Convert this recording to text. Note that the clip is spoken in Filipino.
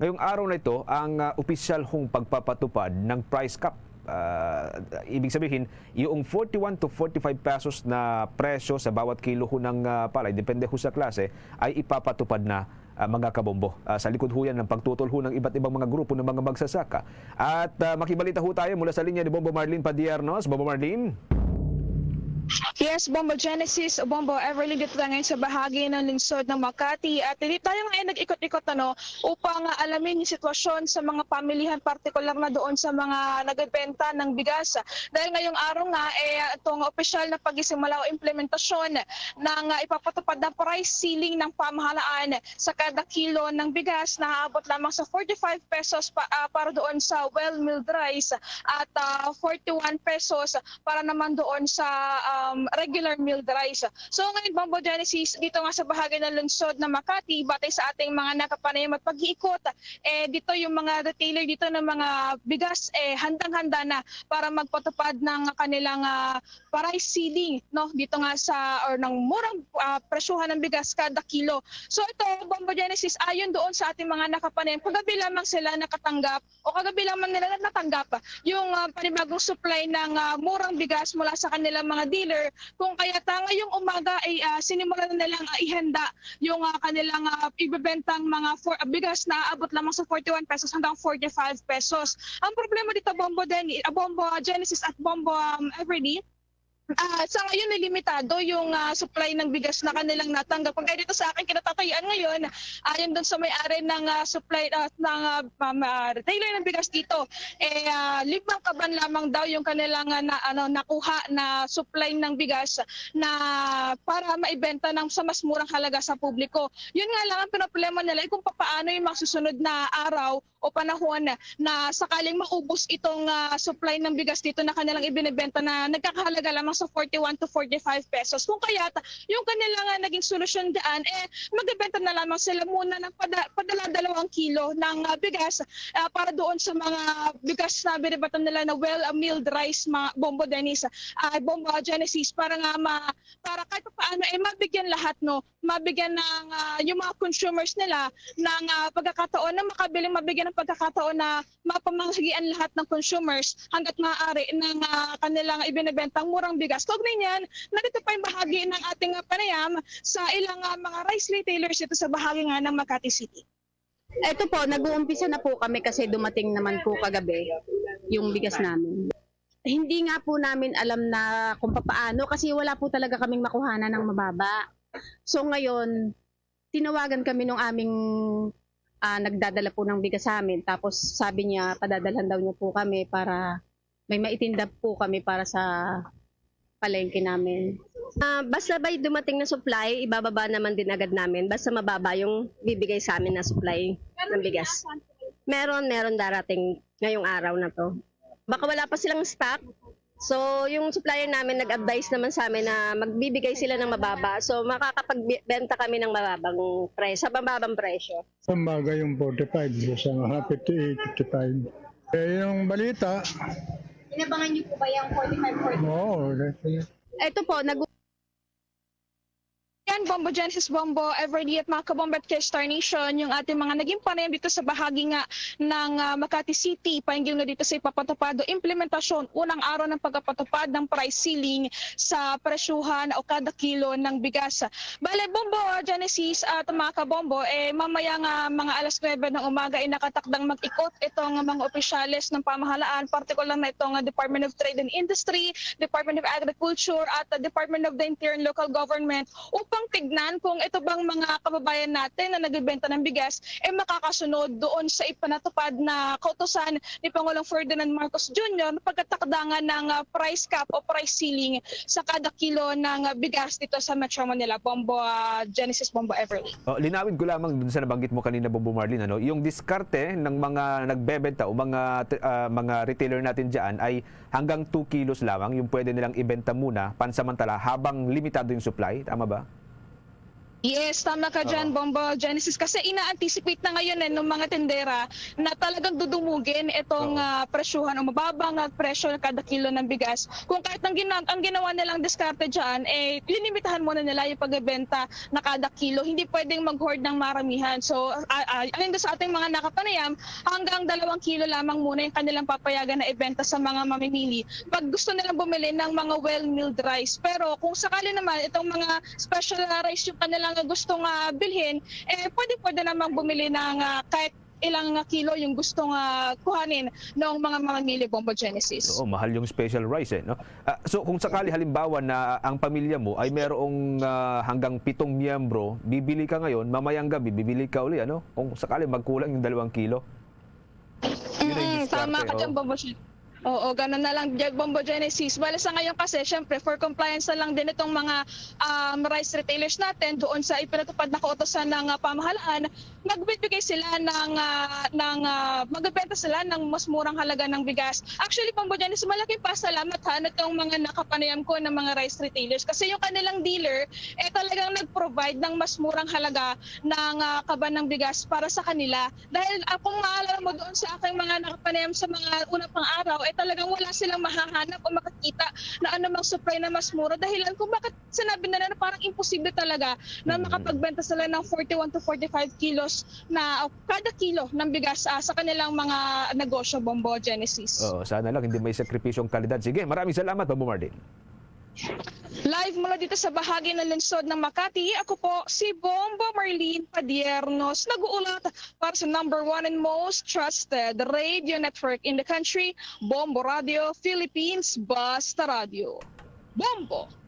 Ngayong araw na ito, ang uh, opisyal hong pagpapatupad ng price cap. Ah, ibig sabihin, yung 41 to 45 pesos na presyo sa bawat kilo ho ng ah, palay, depende ho sa klase, ay ipapatupad na ah, mga kabombo. Ah, sa likod ho yan ng pagtutol ho ng iba't ibang mga grupo ng mga magsasaka. At ah, makibalita ho tayo mula sa linya ni Bombo Marlene Padiernos. Bombo Marlene? Yes, Bombo Genesis, Bombo Everly dito tayo ngayon sa bahagi ng lungsod ng Makati at dito tayo ngayon nag-ikot-ikot ano, upang uh, alamin yung sitwasyon sa mga pamilihan, partikular na doon sa mga nagbebenta ng bigas. Dahil ngayong araw nga, eh, itong opisyal na pagisimula o implementasyon ng uh, ipapatupad na price ceiling ng pamahalaan sa kada kilo ng bigas na aabot lamang sa 45 pesos pa, ah, para doon sa well-milled rice at ah, 41 pesos para naman doon sa um, regular milled rice. So ngayon, Bombo Genesis, dito nga sa bahagi ng lungsod na Makati, batay sa ating mga nakapanayam at pag-iikot, eh, dito yung mga retailer dito ng mga bigas, eh, handang-handa na para magpatupad ng kanilang ah, price ceiling, no? Dito nga sa, or ng murang ah, presyuhan ng bigas kada kilo. So ito, Bombo Genesis, ayon doon sa ating mga nakapanayam, kagabi lamang sila nakatanggap o kagabi lamang nila natanggap yung ah, panibagong supply ng ah, murang bigas mula sa kanilang mga dealer kung kaya ta ngayong umaga ay ah, sinimulan na nilang ah, ihanda yung ah, kanilang ah, ibebentang mga for, ah, bigas na aabot lamang sa 41 pesos hanggang 45 pesos. Ang problema dito Bombo Denny, ah, Bombo Genesis at Bombo um, Everly Ah, sa ngayon ay limitado yung ah, supply ng bigas na kanilang natanggap. Kaya dito sa akin kinatatayuan ngayon, ayon doon sa may-ari ng ah, supply ah, ng ah, um, ah, retailer ng bigas dito, eh ah, limang kaban lamang daw yung kanilang ah, na, ano, nakuha na supply ng bigas na para maibenta ng sa mas murang halaga sa publiko. Yun nga lang ang pinoproblema nila ay kung paano yung mga susunod na araw o panahon na sakaling maubos itong ah, supply ng bigas dito na kanilang ibinebenta na nagkakahalaga lamang sa 41 to 45 pesos. Kung kaya yung kanilang ah, naging solusyon daan, eh magbebenta na lamang sila muna ng pada, padala dalawang kilo ng ah, bigas ah, para doon sa mga bigas na binibatan nila na well-milled rice, mga bombo Dennis, ah, bombo Genesis, para nga ma, para kahit pa paano, eh mabigyan lahat, no, mabigyan ng ah, yung mga consumers nila ng ah, pagkakataon na makabiling mabigyan ng pagkakataon na mapamahagian lahat ng consumers hanggat maaari ng ah, kanilang ibinebentang murang bigas. Kaugnay niyan, narito pa yung bahagi ng ating panayam sa ilang ah, mga rice retailers ito sa bahagi nga ng Makati City. Ito po, nag-uumpisa na po kami kasi dumating naman po kagabi yung bigas namin. Hindi nga po namin alam na kung papaano kasi wala po talaga kaming makuhanan ng mababa. So ngayon, tinawagan kami nung aming ah, nagdadala po ng bigas sa amin. Tapos sabi niya, padadalhan daw niya po kami para may maitinda po kami para sa palengke namin. Ah, basta ba dumating na supply, ibababa naman din agad namin. Basta mababa yung bibigay sa amin na supply ng bigas. Meron, meron darating ngayong araw na to. Baka wala pa silang stock. So, yung supplier namin nag-advise naman sa amin na magbibigay sila ng mababa. So, makakapagbenta kami ng mababang presyo, sa mababang presyo. Umaga yung 45, sa mga 58, 55. Eh, yung balita, Inabangan niyo po ba yung 45 oo, Ito po, nag Yan, Bombo Genesis, Bombo, Everly at mga kabombo at Star Nation, yung ating mga naging panayam dito sa bahagi nga ng ah, Makati City, pahinggil na dito sa ipapatupad o implementasyon, unang araw ng pagpapatupad ng price ceiling sa presyuhan o kada kilo ng bigas. Bale, Bombo Genesis at mga kabombo, eh, mamaya nga mga alas 9 ng umaga ay nakatakdang mag-ikot itong mga opisyales ng pamahalaan, partikular na itong ah, Department of Trade and Industry, Department of Agriculture at the Department of the Interior and Local Government upang tignan kung ito bang mga kababayan natin na nagbebenta ng bigas ay makakasunod doon sa ipanatupad na kautosan ni Pangulong Ferdinand Marcos Jr. na pagkatakdangan ng ah, price cap o price ceiling sa kada kilo ng ah, bigas dito sa Metro Manila. Bombo ah, Genesis Bombo Everly. Oh, linawin ko lamang dun sa nabanggit mo kanina, Bombo Marlene, ano, yung diskarte ng mga nagbebenta o mga ah, mga retailer natin diyan ay hanggang 2 kilos lamang yung pwede nilang ibenta muna pansamantala habang limitado yung supply, tama ba? Yes, tama ka dyan, Bombo Genesis. Kasi ina-anticipate na ngayon eh, ng mga tendera na talagang dudumugin itong Oo. ah, presyuhan o mababang ah, presyo ng kada kilo ng bigas. Kung kahit ang, gina- ang ginawa nilang diskarte dyan, eh, linimitahan muna nila yung pagbebenta na kada kilo. Hindi pwedeng mag-hoard ng maramihan. So, uh, uh, ayon sa ating mga nakapanayam, hanggang dalawang kilo lamang muna yung kanilang papayagan na ibenta sa mga mamimili. Pag gusto nilang bumili ng mga well-milled rice. Pero kung sakali naman itong mga special rice yung kanilang gustong ah, bilhin, eh pwede pwede namang bumili ng ah, kahit ilang kilo yung gustong ah, kuhanin ng mga mamimili Bombo Genesis. Oo, mahal yung special rice eh, no? Ah, so kung sakali halimbawa na ang pamilya mo ay merong ah, hanggang pitong miyembro, bibili ka ngayon, mamayang gabi bibili ka uli, ano? Kung sakali magkulang yung dalawang kilo. Mm, tama ka dyan, Bombo Genesis. Oo, ganun na lang, Jag Bombo Genesis. Bale sa ngayon kasi, syempre, for compliance na lang din itong mga um, rice retailers natin doon sa ipinatupad na kautosan ng uh, pamahalaan, nagbibigay sila ng, uh, ng uh, magbebenta sila ng mas murang halaga ng bigas. Actually, Bombo Genesis, malaking pasalamat ha, itong mga nakapanayam ko ng mga rice retailers kasi yung kanilang dealer, eh talagang nag-provide ng mas murang halaga ng uh, kaban ng bigas para sa kanila. Dahil uh, kung maalala mo doon sa aking mga nakapanayam sa mga unang pang araw, eh talagang wala silang mahahanap o makakita na anumang supply na mas mura. Dahilan kung bakit sinabi nila na parang imposible talaga na Mm. makapagbenta sila ng 41 to 45 kilos na o kada kilo ng bigas ah, sa kanilang mga negosyo, Bombo Genesis. Oo, sana lang hindi may sakripisyong kalidad. Sige, maraming salamat, Babu Mardin. Live mula dito sa bahagi ng lungsod ng Makati, ako po si Bombo Marlene Padiernos, nag-uulat para sa number one and most trusted radio network in the country, Bombo Radio Philippines Basta Radio. Bombo!